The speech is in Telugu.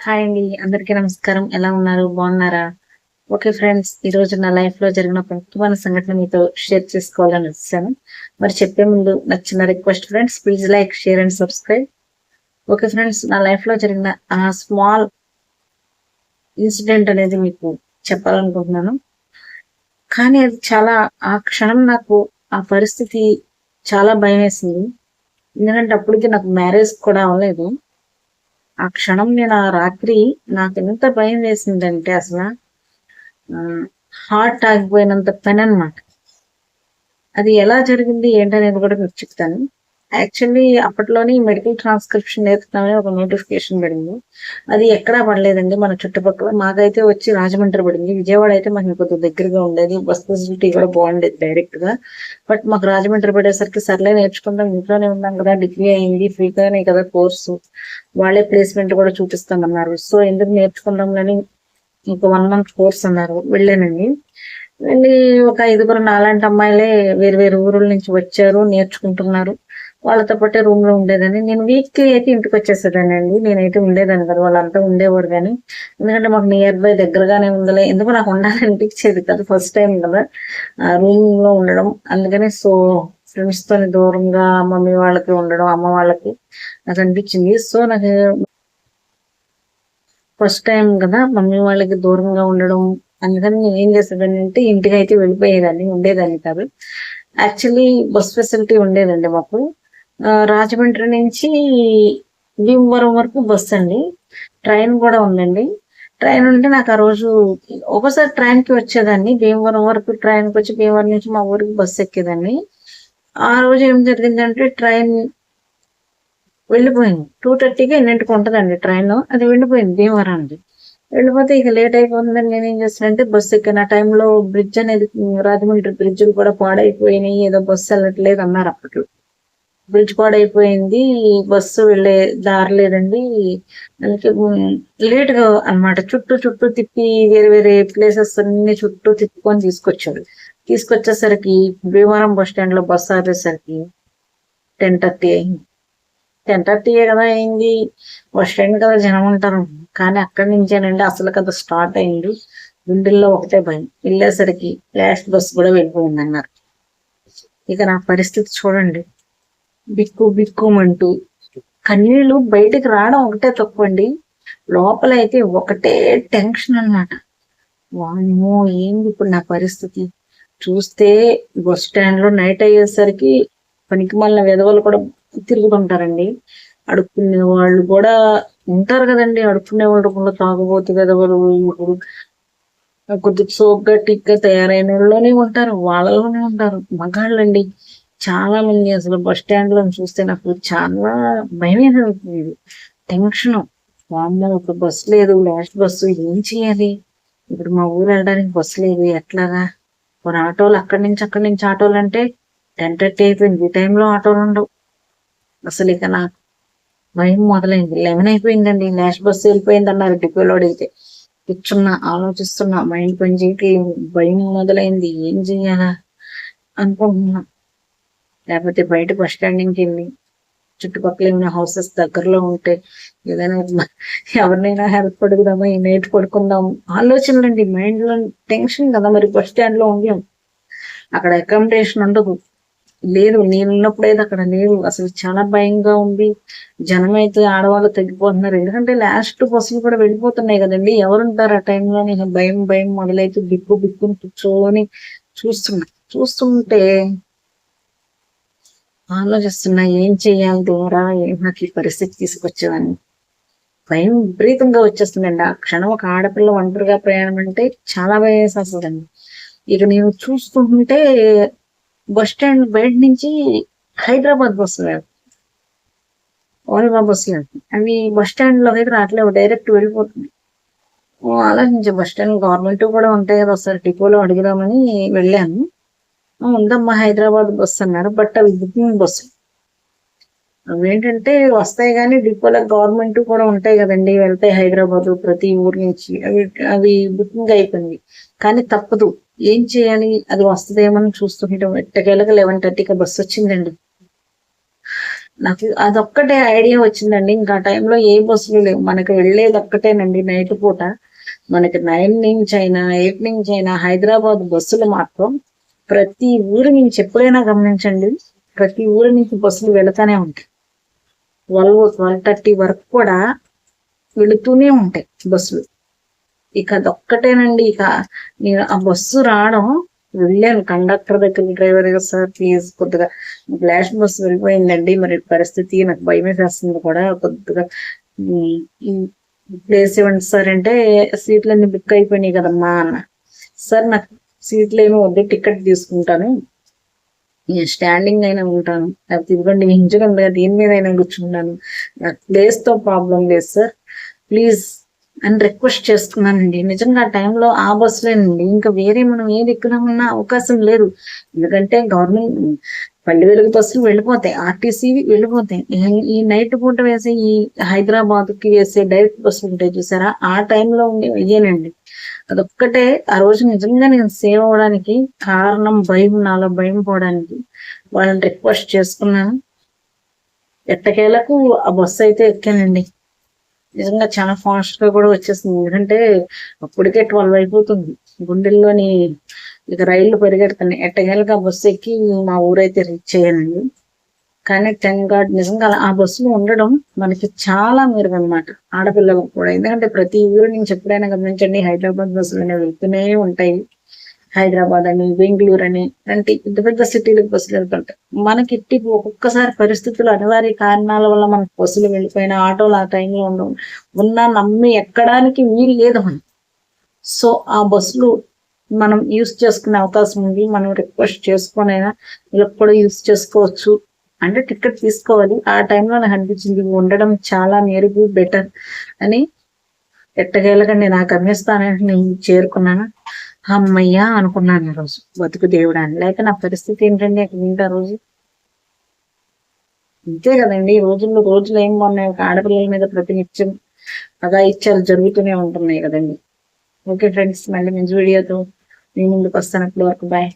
హాయ్ అండి అందరికీ నమస్కారం. ఎలా ఉన్నారు? బాగున్నారా? ఓకే ఫ్రెండ్స్ ఈ రోజు నా లైఫ్లో జరిగిన ఒక ముఖ్యమైన సంఘటన మీతో షేర్ చేసుకోవాలని వచ్చాను. మరి చెప్పే ముందు నచ్చిన request friends please like share and subscribe. Okay friends నా లైఫ్లో జరిగిన ఆ స్మాల్ ఇన్సిడెంట్ అనేది మీకు చెప్పాలనుకుంటున్నాను. కానీ అది చాలా ఆ క్షణం నాకు ఆ పరిస్థితి చాలా భయం వేసింది ఎందుకంటే అప్పటికి నాకు మ్యారేజ్ కూడా అవ్వలేదు. ఆ క్షణం నేను ఆ రాత్రి నాకు ఎంత భయం వేసిందంటే అసలు హార్ట్ ఆగిపోయినంత పని అనమాట అది ఎలా జరిగింది ఏంటనేది కూడా మీకు చెప్తాను. యాక్చువల్లీ అప్పట్లోనే మెడికల్ ట్రాన్స్క్రిప్షన్ నేర్చుకున్నామని ఒక నోటిఫికేషన్ పడింది. అది ఎక్కడా పడలేదండి. మన చుట్టుపక్కల మాకైతే వచ్చి రాజమండ్రి పడింది. విజయవాడ అయితే మాకు కొద్దిగా దగ్గరగా ఉండేది. బస్ ఫెసిలిటీ కూడా బాగుండేది డైరెక్ట్గా బట్ మాకు రాజమండ్రి పడేసరికి సర్లే నేర్చుకుందాం ఇంట్లోనే ఉన్నాం కదా డిగ్రీ అయింది ఫ్రీగానే కదా కోర్సు. వాళ్ళే ప్లేస్మెంట్ కూడా చూపిస్తామన్నారు. సో ఎందుకు నేర్చుకుందాం అని ఇంకో వన్ మంత్ కోర్స్ అన్నారు. వెళ్ళానండి. వెళ్ళి ఒక ఐదుగురు నాలాంటి అమ్మాయిలే వేరు వేరు ఊరుల నుంచి వచ్చారు నేర్చుకుంటున్నారు. వాళ్ళతో పాటే రూమ్లో ఉండేదని నేను వీక్లీ అయితే ఇంటికి వచ్చేసేదానండి నేనైతే ఉండేదాన్ని కదా. వాళ్ళంతా ఉండేవారు కానీ. ఎందుకంటే మాకు నియర్ బై దగ్గరగానే ఉందలే. ఎందుకు నాకు ఉండాలనిపించేది కదా. ఫస్ట్ టైం కదా. రూమ్లో ఉండడం. అందుకని సో ఫ్రెండ్స్ తోని దూరంగా మమ్మీ వాళ్ళకి ఉండడం అమ్మ వాళ్ళకి నాకు అనిపించింది. సో నాకు ఫస్ట్ టైం కదా మమ్మీ వాళ్ళకి దూరంగా ఉండడం. అందుకని నేను ఏం చేసేదాన్ని అంటే ఇంటికి అయితే వెళ్ళిపోయేదాన్ని ఉండేదాన్ని కాదు. యాక్చువల్లీ బస్ ఫెసిలిటీ ఉండేదండి మాకు. రాజమండ్రి నుంచి భీమవరం వరకు బస్ అండి. ట్రైన్ కూడా ఉందండి. ట్రైన్ ఉంటే నాకు ఆ రోజు ఒకసారి ట్రైన్కి వచ్చేదాన్ని. భీమవరం వరకు ట్రైన్కి వచ్చి భీమవరం నుంచి మా ఊరికి బస్సు ఎక్కేదాన్ని. ఆ రోజు ఏం జరిగిందంటే ట్రైన్ వెళ్ళిపోయింది. టూ థర్టీకి ఎన్నింటికి ఉంటుందండి ట్రైన్. అది వెళ్ళిపోయింది భీమవరానికి. వెళ్ళిపోతే ఇక లేట్ అయిపోతుందని నేను ఏం చేస్తానంటే బస్సు ఎక్కిన. టైంలో బ్రిడ్జ్ అనేది రాజమండ్రి బ్రిడ్జ్లు కూడా పాడైపోయినాయి. ఏదో బస్సు వెళ్ళట్లేదు అన్నారు అప్పట్లో. బ్రిడ్జ్ పాడైపోయింది బస్సు వెళ్ళే దారి లేదండి. అందుకే లేట్గా అనమాట చుట్టూ చుట్టూ తిప్పి వేరే వేరే ప్లేసెస్ అన్ని చుట్టూ తిప్పుకొని తీసుకొచ్చాడు తీసుకొచ్చేసరికి భీమవరం బస్ స్టాండ్లో బస్సు ఆపేసరికి టెన్ థర్టీ అయింది. టెన్ థర్టీ కదా అయింది. బస్ స్టాండ్ కదా జనం ఉంటారు. కానీ అక్కడి నుంచేనండి అసలు కదా స్టార్ట్ అయింది గుండెల్లో ఒకటే భయం. వెళ్ళేసరికి లాస్ట్ బస్సు కూడా వెళ్ళిపోయింది అన్నారు ఇక నా పరిస్థితి చూడండి. బిక్కు బిక్కుమంటూ కన్నీళ్ళు బయటకు రావడం ఒకటే తక్కువండి లోపల అయితే ఒకటే టెన్షన్ అనమాట వామ్మో ఏంది ఇప్పుడు నా పరిస్థితి? చూస్తే బస్ స్టాండ్లో నైట్ అయ్యేసరికి పనికి మళ్ళీ విధవలు కూడా తిరుగుతుంటారండి. అడుక్కునే వాళ్ళు కూడా ఉంటారు కదండి. అడుక్కునే వాళ్ళు కూడా తాగబోతు విధవలు కొద్దిగా సోగ్గా టిక్గా తయారైన వాళ్ళలోనే ఉంటారు. వాళ్ళలోనే ఉంటారు. మగాళ్ళండి. చాలా మంది అసలు బస్ స్టాండ్లో చూస్తే నాకు చాలా భయం ఇది టెన్షన్. వామ్మో ఒక బస్సు లేదు లాస్ట్ బస్సు ఏం చేయాలి? ఇప్పుడు మా ఊరు వెళ్ళడానికి బస్సు లేదు ఎట్లాగా? కొన్ని ఆటోలు అక్కడి నుంచి అక్కడి నుంచి ఆటోలు అంటే టెన్ థర్టీ అయిపోయింది. ఈ టైంలో ఆటోలు ఉండవు. అసలు ఇక నాకు భయం మొదలైంది. లెవెన్ అయిపోయిందండి. లాస్ట్ బస్సు వెళ్ళిపోయింది అన్నారు డిపోలో అడిగితే కూర్చున్నా ఆలోచిస్తున్నా మైండ్ పనిచేయకి భయం మొదలైంది. ఏం చెయ్యాలా అనుకుంటున్నా. లేకపోతే బయట బస్ స్టాండ్ వెళ్ళి చుట్టుపక్కల ఏమైనా హౌసెస్ దగ్గరలో ఉంటే ఏదైనా ఎవరినైనా హెల్ప్ అడుగుదామా ఈ నైట్ పడుకుందాం ఆలోచనలండి మైండ్లో టెన్షన్ కదా మరి బస్ స్టాండ్లో ఉండాం. అక్కడ అకామిడేషన్ ఉండదు. లేదు నేను అయితే అక్కడ లేదు అసలు చాలా భయంగా ఉంది. జనం అయితే ఆడవాళ్ళు తగ్గిపోతున్నారు. ఎందుకంటే లాస్ట్ బస్సులు కూడా వెళ్ళిపోతున్నాయి కదండి. ఎవరుంటారు ఆ టైంలో నేను భయం భయం మొదలైతే బిక్కు బిక్కుని కూర్చొని చూస్తున్నా. చూస్తుంటే ఆలోచిస్తున్నా ఏం చెయ్యాలి దేవురా ఏం నాకు ఈ పరిస్థితి తీసుకొచ్చేదని భయం విపరీతంగా వచ్చేస్తుందండి. ఆ క్షణం ఒక ఆడపిల్ల ఒంటరిగా ప్రయాణం అంటే చాలా భయం వేసేస్తుందండి ఇక నేను చూస్తుంటే బస్ స్టాండ్ బయట నుంచి హైదరాబాద్ బస్సు ఓనిమా బస్సు అవి బస్ స్టాండ్లో అయితే రావట్లేవు. డైరెక్ట్ వెళ్ళిపోతుంది. ఆలోచించే బస్ స్టాండ్ గవర్నమెంట్ కూడా ఉంటాయి కదా ఒకసారి టిపోలో అడిగిదామని వెళ్ళాను. ఉందమ్మా హైదరాబాద్ బస్సు అన్నారు. బట్ అవి బుకింగ్ బస్సు. అవేంటంటే వస్తాయి కానీ డిపోలో గవర్నమెంట్ కూడా ఉంటాయి కదండి. వెళ్తాయి హైదరాబాద్ ప్రతి ఊరు నుంచి. అవి అవి బుకింగ్ అయిపోయింది. కానీ తప్పదు. ఏం చేయాలి? అది వస్తుందేమని చూస్తుంటాం ఎట్టకేళ్ళకి లెవెన్ థర్టీకి బస్సు వచ్చిందండి. నాకు అదొక్కటే ఐడియా వచ్చిందండి. ఇంకా ఆ టైంలో ఏ బస్సులు లేవు. మనకి వెళ్ళేది ఒక్కటేనండి నైట్ పూట. మనకి నైన్ నుంచి అయినా ఎయిట్ నుంచి అయినా హైదరాబాద్ బస్సులు మాత్రం ప్రతి ఊరు నుంచి ఎప్పుడైనా గమనించండి ప్రతి ఊరు నుంచి బస్సులు వెళుతూనే ఉంటాయి. ట్వెల్వ్ ట్వెల్వ్ థర్టీ వరకు కూడా వెళుతూనే ఉంటాయి బస్సులు. ఇక అదొక్కటేనండి ఇక నేను ఆ బస్సు రావడం వెళ్ళాను కండక్టర్ దగ్గర డ్రైవర్ సార్ ప్లీజ్ కొద్దిగా ఫ్లాష్ బస్సు వెళ్ళిపోయిందండి మరి పరిస్థితి నాకు భయం వేస్తుంది కూడా కొద్దిగా. ప్లేస్ ఇవ్వండి సార్ అంటే సీట్లన్నీ బుక్ అయిపోయినాయి కదమ్మా అన్న. సార్ నాకు సీట్లు ఏమో వద్దు టికెట్ తీసుకుంటాను. స్టాండింగ్ అయినా ఉంటాను. లేకపోతే ఇదిగోండి ఇంజుకుంది కదా దీని మీద అయినా కూర్చుంటాను. నాకు తో ప్రాబ్లం లేదు సార్. ప్లీజ్ అని రిక్వెస్ట్ చేస్తున్నానండి నిజంగా ఆ టైంలో ఆ బస్సులేనండి ఇంకా వేరే మనం ఏది ఉన్న అవకాశం లేదు. ఎందుకంటే గవర్నమెంట్ పల్లె వెలుగు బస్సులు వెళ్ళిపోతాయి. ఆర్టీసీ వెళ్ళిపోతాయి. ఈ- నైట్ పూట వేసే ఈ హైదరాబాద్కి వేసే డైరెక్ట్ బస్సులు ఉంటాయి చూసారా? ఆ టైంలో ఉండే అయ్యేనండి. అదొక్కటే. ఆ రోజు నిజంగా నేను సేవ్ అవ్వడానికి కారణం భయం నాలో భయం పోవడానికి వాళ్ళని రిక్వెస్ట్ చేసుకున్నాను. ఎట్టకేలకు ఆ బస్సు అయితే ఎక్కానండి. నిజంగా చాలా ఫాస్ట్గా కూడా వచ్చేసింది. ఎందుకంటే అప్పటికే ట్వెల్వ్ అయిపోతుంది. గుండెల్లోని ఇక రైళ్ళు పరిగెడుతున్నాయి. ఎట్టకేలకు ఆ బస్సు ఎక్కి మా ఊరైతే రీచ్ అయ్యానండి. కానీ టెన్ గాడ్ నిజంగా ఆ బస్సులో ఉండడం మనకి చాలా మెరుగు అనమాట ఆడపిల్లలకు కూడా. ఎందుకంటే ప్రతి ఊరు నుంచి ఎప్పుడైనా గమనించండి హైదరాబాద్ బస్సులు అనేవి వెళ్తూనే ఉంటాయి. హైదరాబాద్ అని బెంగళూరు అని అంటే పెద్ద పెద్ద సిటీలకు బస్సులు వెళ్తుంటాయి. మనకి ఇట్టి ఒక్కొక్కసారి పరిస్థితులు అనివార్య కారణాల వల్ల మనకు బస్సులు వెళ్ళిపోయిన ఆటోలు ఆ టైంలో ఉండవు. ఉన్నా నమ్మి ఎక్కడానికి వీలు లేదు మనం. సో ఆ బస్సులు మనం యూస్ చేసుకునే అవకాశం ఉంది. మనం రిక్వెస్ట్ చేసుకునైనా ఇలా కూడా యూస్ చేసుకోవచ్చు. అంటే టికెట్ తీసుకోవాలి. ఆ టైంలో నాకు అనిపించింది ఉండడం చాలా మెరుగు బెటర్ అని ఎట్టగేళ్ళకండి నా ఆ గమ్యస్థానానికి నేను చేరుకున్నాను. అమ్మయ్యా అనుకున్నాను ఈ రోజు. బతుకు దేవుడా అని. లేక నా పరిస్థితి ఏంటండి? అక్కడ ఏంటి ఆ రోజు? అంతే కదండి. ఈ రోజుల్లో రోజులు ఏం బాగున్నాయి? ఒక ఆడపిల్లల మీద ప్రతినిత్యం అగా ఇచ్చాలు జరుగుతూనే ఉంటున్నాయి కదండి. ఓకే ఫ్రెండ్స్ మళ్ళీ మంచి వీడియోతో మీ ముందుకు వస్తాను. అప్పటి వరకు బాయ్